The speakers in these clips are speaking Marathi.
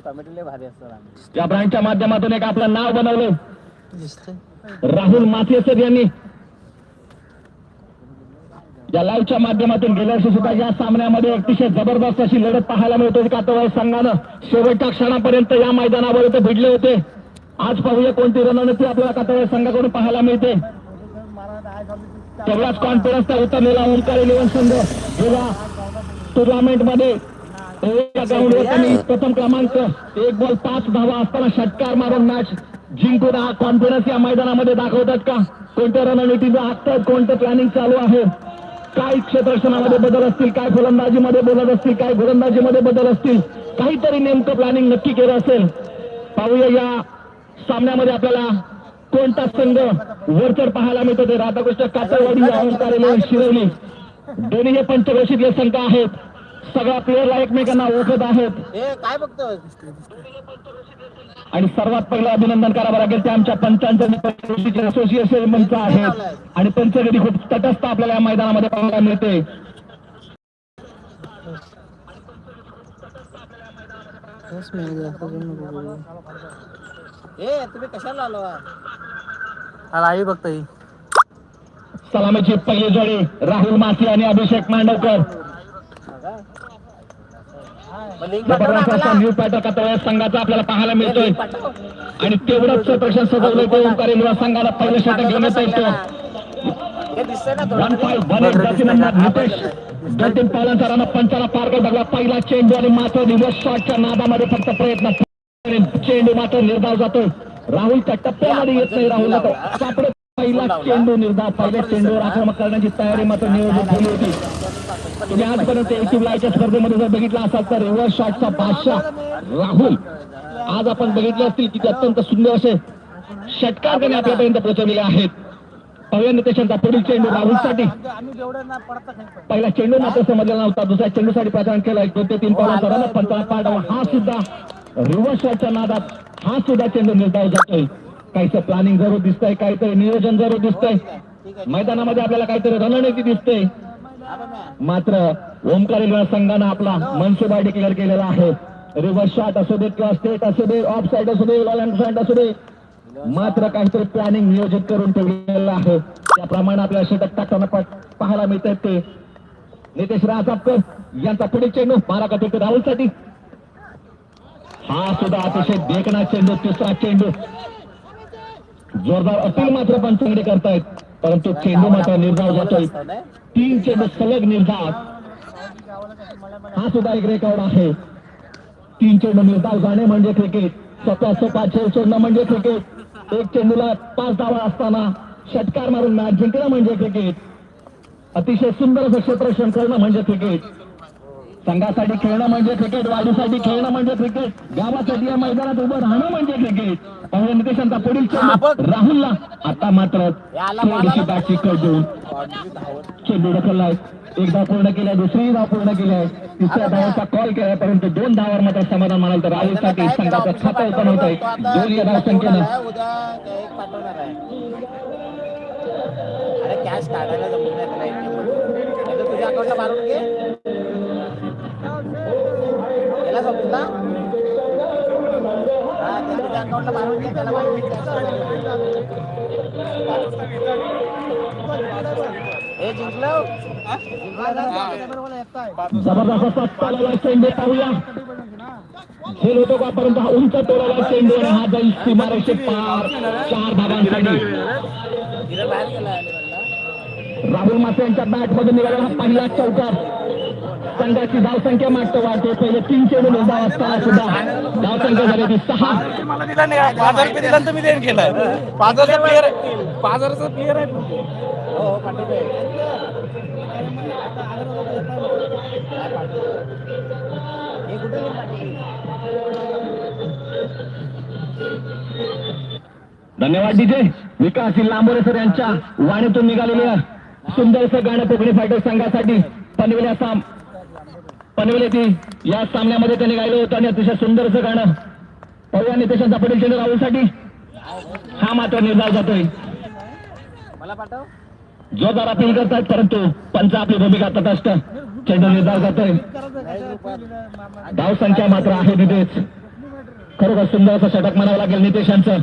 कमिटीला भारी असतात आम्ही. या ब्रँडच्या माध्यमातून एक आपलं नाव बनवलं. राहुल माथे सर यांनी. या लाईव्हच्या माध्यमातून गेल्या वर्षी सुद्धा या सामन्यामध्ये अतिशय जबरदस्त अशी लढत पाहायला मिळत होती. कातवाई संघानं शेवटच्या क्षणापर्यंत या मैदानावर इथे भिडले होते. आज पाहूया कोणती रणनीती आपल्याला कातवाई संघाकडून पाहायला मिळते. तेवढाच कॉन्फिडन्सचा उतरलेला ओंकार इलेव्हन संघ गेल्या टुर्नामेंटमध्ये एका ग्राउंडवर त्यांनी प्रथम क्रमांक एक बॉल पाच धावा असताना षटकार मारून मॅच जिंकून हा कॉन्फिडन्स या मैदानामध्ये दाखवतात का? कोणत्या रणनीतीचं आखतात कोणतं प्लॅनिंग चालू आहे? काय क्षेत्रक्षणामध्ये बदल असतील? काय फलंदाजीमध्ये बदल असतील? काय गोलंदाजीमध्ये बदल असतील? काहीतरी नेमकं प्लॅनिंग नक्की केलं असेल. पाहूया या सामन्यामध्ये आपल्याला कोणता संघ वरचर पाहायला मिळतो ते. राधाकृष्ण कातरवाडी ओंकार शिरवली दोन्ही हे पंचक्रोशीतले संघ आहेत. सगळ्या प्लेअरला एकमेकांना ओळखत आहेत. काय बघतोय? आणि सर्वात पहिलं अभिनंदन करावं लागेल ते आमच्या पंचांचं असोसिएशन मंच आहेत. आणि पंचगडी खूप तटस्थ आपल्याला या मैदानामध्ये पाहायला मिळते. ए तुम्ही कशाला आलो सलामीची पहिली जोडी राहुल मासी आणि अभिषेक मांडवकर. न्यू संघाचा आपल्याला पाहायला मिळतोय. आणि तेवढंच प्रश्न सजवलंय ते ओंकार इलेव्हन संघाला पहिलं षटक घेऊन येता वन एट नितेश गतीन पालनकरांना पंचाला पार धरला पहिला चेंडू आणि मात्र दिवस शॉटच्या नादामध्ये फक्त प्रयत्न. चेंडू मात्र निर्धाव जातोय. राहुलच्या टप्प्यामध्ये येत नाही राहुल सापडे पहिला चेंडू निर्धाव पहिल्या चेंडूवर आक्रमक करण्याची तयारी मात्र नियोजित झाली होती. तुम्ही आजपर्यंत एसी लायच्या स्पर्धेमध्ये जर बघितला असाल तर रिव्हर्स शॉटचा बादशाह राहुल आज आपण बघितले असतील की ते अत्यंत सुंदर असे षटकार त्याने आपल्यापर्यंत पोहोचवलेले आहेत. पाहूया नितेशांचा पुढील चेंडू राहुलसाठी. पहिला चेंडू मात्र समजलेला नव्हता. दुसऱ्या चेंडूसाठी प्रचार केला. दोन ते तीन पावलांचा रन पंचाला पाडावा. हा सुद्धा रिव्हर्स शॉटच्या नादात हा सुद्धा चेंडू निर्धाव जातोय काहीचं प्लॅनिंग जरूर दिसतंय काहीतरी नियोजन जरूर दिसतंय. मैदानामध्ये आपल्याला काहीतरी रणनीती दिसते मात्र ओमकार संघानं आपला मनसुबा डिक्लेअर केलेला आहे. रिव्हर्स शॉट असू दे किंवा स्टेट असू दे ऑफ साईड असू दे लॉलँड साईड असू दे. मात्र काहीतरी प्लॅनिंग नियोजित करून ठेवलेलं आहे. त्याप्रमाणे आपल्याला षटक टाकताना पाहायला मिळतात ते. नितेश राजापकर यांचा पुढे चेंडू मारा तिथे राहुलसाठी. हा सुद्धा अतिशय देखणा चेंडू तिसरा चेंडू. जोरदार अपील मात्र पंचंगडे करतायत परंतु चेंडू मात्र निर्धाव जातोय. तीन चेंडू सलग निर्धाव. हा सुद्धा एक रेकॉर्ड आहे. तीन चेंडू निर्धाव जाणे म्हणजे क्रिकेट. स्वतः स्वतः खेळ सोडणं म्हणजे क्रिकेट. एक चेंडूला पाच धावा असताना षटकार मारून मॅच जिंकणं म्हणजे क्रिकेट. अतिशय सुंदर असं क्षेत्ररक्षण करणं म्हणजे क्रिकेट. संघासाठी खेळणं म्हणजे क्रिकेट वाढीसाठी खेळणं म्हणजे क्रिकेट गावासाठी या मैदानात उभं राहणं म्हणजे क्रिकेट पाहुणे नितेशांचा पुढील राहुलला. आता मात्र बॅटची देऊन चेंडू ढकललाय. एक धाव पूर्ण केलाय दुसरी धाव पूर्ण केलाय. तिसऱ्या धावाचा कॉल केलाय परंतु दोन धावावर मात्र समाधान म्हणाल तर राहुलसाठी संघाचं खातं ओपन होत आहे दोन या धाव संख्येनं. कॅश काढायला याला समजला हा ते तुझ्या अकाउंटला मारून घे त्याला मारून घे हे जिंकलं? जिंकलं ना? जबरदस्त असा चालवला चेंडू पाहूया खेळ होतो का परंतु हा उंच तोडला चेंडू आणि हा जाईल सीमारेषे पार. चार अलिबागला. राहुल मासे यांच्या बॅटमध्ये निघालेला हा पहिला चौकार संघाची धावसंख्या मागतो वाढते. पहिले तीन चेंडू धाव असताना सुद्धा. धावसंख्या झाली ती सहा. मला दिला नाही पाच रुपये दिला तर मी देण केलाय पाच हजारचा प्लेअर आहे. पाच हजारचा प्लेअर आहे. हो? धन्यवाद डीजे. विकास लांबोरे सर यांच्या वाणीतून निघालेल्या सुंदरसं गाणं कोकणी फायटर संघासाठी पनवेल या साम पनवेल येथे या सामन्यामध्ये त्यांनी गायलं होतं आणि अतिशय सुंदरसं गाणं. पाहूया नितेशांचा पटेल चेंडू राहुलसाठी हा मात्र निर्धार जातोय. मला पाठव जोरदार अपील करतात परंतु पंच आपली भूमिका तटस्थ. चेंडू निर्धार जातोय. धाव संख्या मात्र आहे नितेश खरोखर सुंदर असं षटक म्हणावं लागेल नितेशांचं.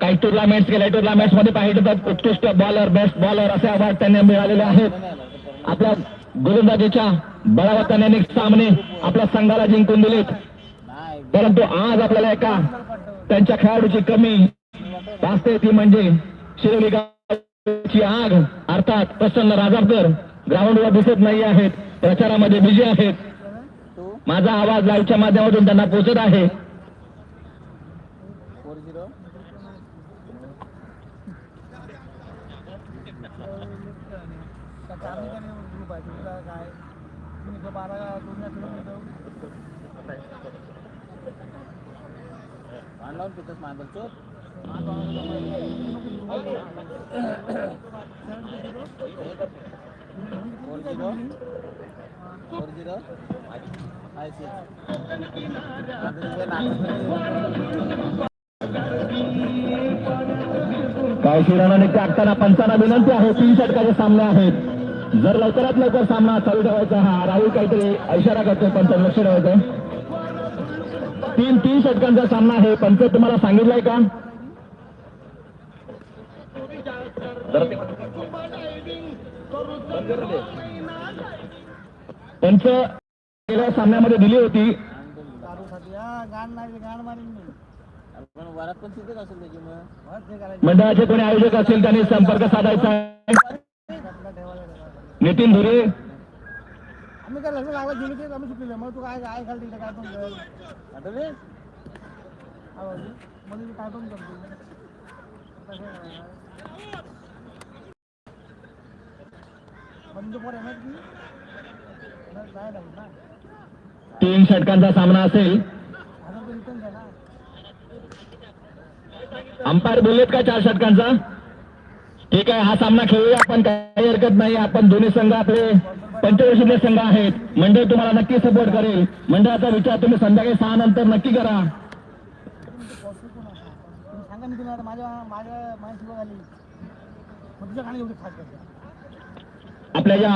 काही टुर्नामेंट गेल्या टुर्नामेंट्समध्ये पाहिजे तर उत्कृष्ट बॉलर बेस्ट बॉलर असे अवॉर्ड त्यांना मिळालेले आहेत. आपल्या गोलंदाजीच्या बळावताने अनेक सामने आपल्या संघाला जिंकून दिलेत. परंतु आज आपल्याला एका त्यांच्या खेळाडूची कमी भासते ती म्हणजे शिरोली ची आग. अर्थात प्रसन्न राजापकर ग्राउंडवर दिसत नाही आहेत. प्रचारामध्ये बिझी आहेत. माझा आवाज लाईव्हच्या माध्यमातून त्यांना पोहोचत आहे. लावून पितोस मांदल चोत four zero. Four zero. Five काही शिराणाने टाकताना पंचांना विनंती आहे. तीन षटकाचे सामने आहेत. जर लवकरात लवकर सामना चालू ठेवायचा हा राहुल काहीतरी इशारा करतोय पंच लक्ष ठेवायचं तीन तीन षटकांचा सामना आहे. पंच तुम्हाला सांगितलंय का? पंच गेल्या सामन्यामध्ये दिली होती. मंडळाचे कोणी आयोजक असेल त्यांनी संपर्क साधायचा नितीन धुरे? आम्ही काय लग्न लागला गेलो ते आम्ही सुटलेलं मग तू काय काय घाल तिकडे काय पण कर आठवले मध्ये काय पण करतो बंद पोर आहे की? काय लागेल ना. तीन षटकांचा सामना असेल. अंपायर बोललेत का चार षटकांचा? ठीक आहे हा सामना खेळूया. आपण काही हरकत नाही. आपण दोन्ही संघ आपले पंचवर्षीय संघ आहेत. मंडळ तुम्हाला नक्की सपोर्ट करेल. मंडळाचा विचार तुम्ही संध्याकाळी सहा नंतर नक्की करा. आपल्या या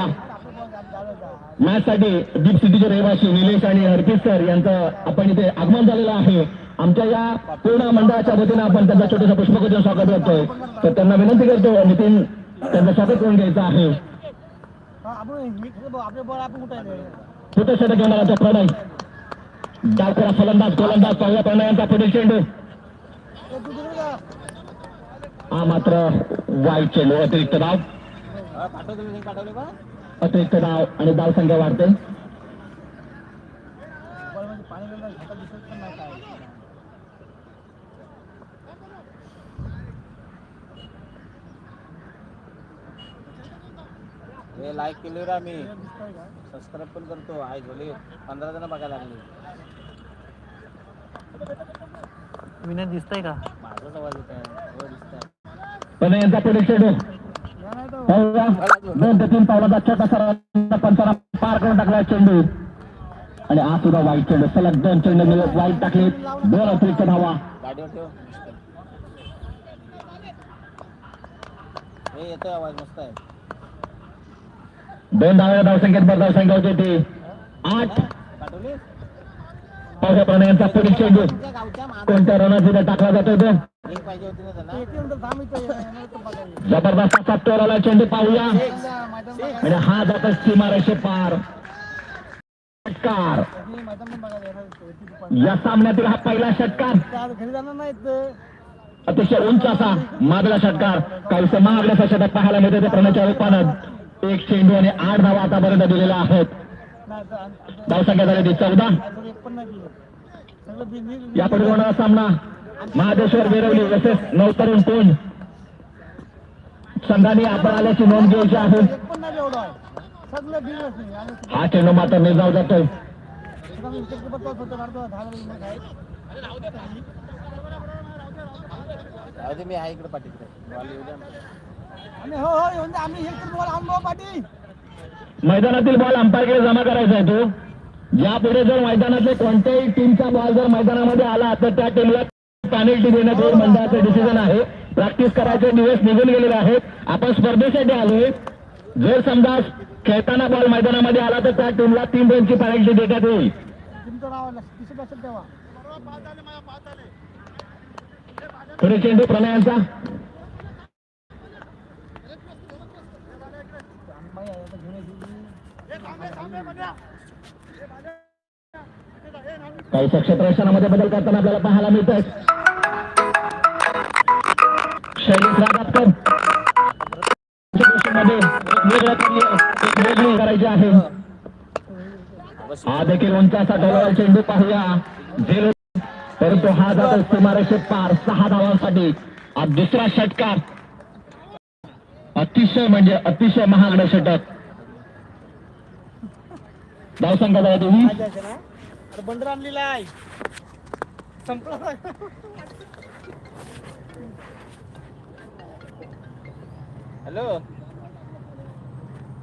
मॅच साठी डीप सिटीचे रहिवासी निलेश आणि हरपीत सर यांचं आपण इथे आगमन झालेलं आहे. आमच्या या पूर्ण मंडळाच्या वतीनं आपण त्यांचा छोटंसं पुष्पगोजन स्वागत करतोय. तर त्यांना विनंती करतो नितीन त्यांचं स्वागत करून घ्यायचं आहे. छोटं छोटं घेणारा प्रणय डावकरा फलंदाज गोलंदाज पहिल्या प्रणयांचा पुढील चेंडू. हा मात्र वाईट चेंडू अतिरिक्त धाव अतिरिक्त धाव आणि धाव संख्या वाढते बॉल म्हणजे पाणी गेलं हातात दिसत पण नाही काय हे लाईक केले रे आम्ही. सबस्क्राईब पण करतो. आई झोले पंधरा जण बघायला लागले. विनय दिसतंय का? माझाच आवाज येत आहे हो दिसत प्रणयांचा पुढील चेंडू या नाही तर पाहूया दोन ते तीन पावलाचा पंचाला पार करून टाकला चेंडू. आणि हा सुद्धा वाईट चेंडू. सलग दोन चेंडू मिळत वाईट टाकले. दोन अतिरिक्त धावा. गाडीवर ठेव. हे येतोय आवाज मस्त आहे. दोन धाव्या धावसंख्येत बदलाव संख्या होती ती आठ. पाठवले पावसा प्रणयांचा पुढील चेंडू. कोणत्या रनात टाकला जातो तो? जबरदस्त असा तोराला चेंडू पाहूया. आणि हा जात सीमारेषे पार. षटकार. या सामन्यातील हा पहिला षटकार. अतिशय उंच असा मागला षटकार. काहीसे महागड्याचा षटक पाहायला मिळते ते प्रणयच्या रूपानं. एक चेंडू आणि आठ धावा आतापर्यंत दिलेल्या आहेत. धावसंख्या झाली ती चौदा. आमचं यापुढे होणारा सामना महादेश्वर वेरवली तसेच नवतरुण कोण संघाने आपण आल्याची नोंद घ्यायची आहे. हा चेंडू मात्र निर्जाव जातोय. मी आहे. इकडे पाठी हो हो आम्ही बॉल आणलो मैदानातील बॉल अंपायरकडे जमा करायचा आहे तो. यापुढे जर मैदानातले कोणत्याही टीमचा बॉल जर मैदानामध्ये आला तर त्या टीमला पॅनल्टी देण्यात येईल मंडळाचं डिसिजन आहे. प्रॅक्टिस करायचे दिवस निघून गेलेले आहेत. आपण स्पर्धेसाठी आलोय. जर समजा खेळताना बॉल मैदानामध्ये आला तर त्या टीमला तीन रनची पॅनल्टी देण्यात येईल. तुमचं नाव लक्ष- दिसत असेल तेव्हा पुढे चेंडू प्रणयांचा बाई आहे, आता घेऊन येते. काही क्षेत्ररक्षणामध्ये बदल करताना आपल्याला पाहायला मिळत आहे शैलेश रागातकर. मध्ये एक वेगळं कार्य, एक वेगळी करायची आहे. हा देखील उंचाचा डोलावर चेंडू पाहूया. झेल परंतु हा जातो सुमारेशे पार. सहा धावांसाठी. हा दुसरा षटकार. अतिशय म्हणजे अतिशय महागडं षटक. तुम्ही? काय द्यायचं ना अरे बंदर आणलेला आहे. संपला. हॅलो.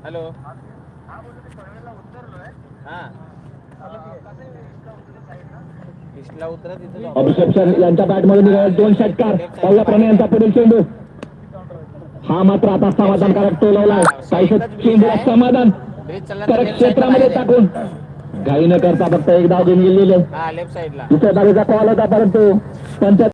हॅलो. हा. अभिषेक सर यांच्या बॅटमधून निघाले दोन षटकार. पहिल्या प्रणयांचा पुढील चेंडू. हा मात्र आता समाधानकारक टोलवलाय काही चेंडूला समाधान. क्षेत्रामध्ये. टाकून. घाई न करता फक्त एक धाव घेऊन गेलेले हा लेफ्ट साईडला दुसऱ्या धावेचा कॉल होता परंतु पंचायत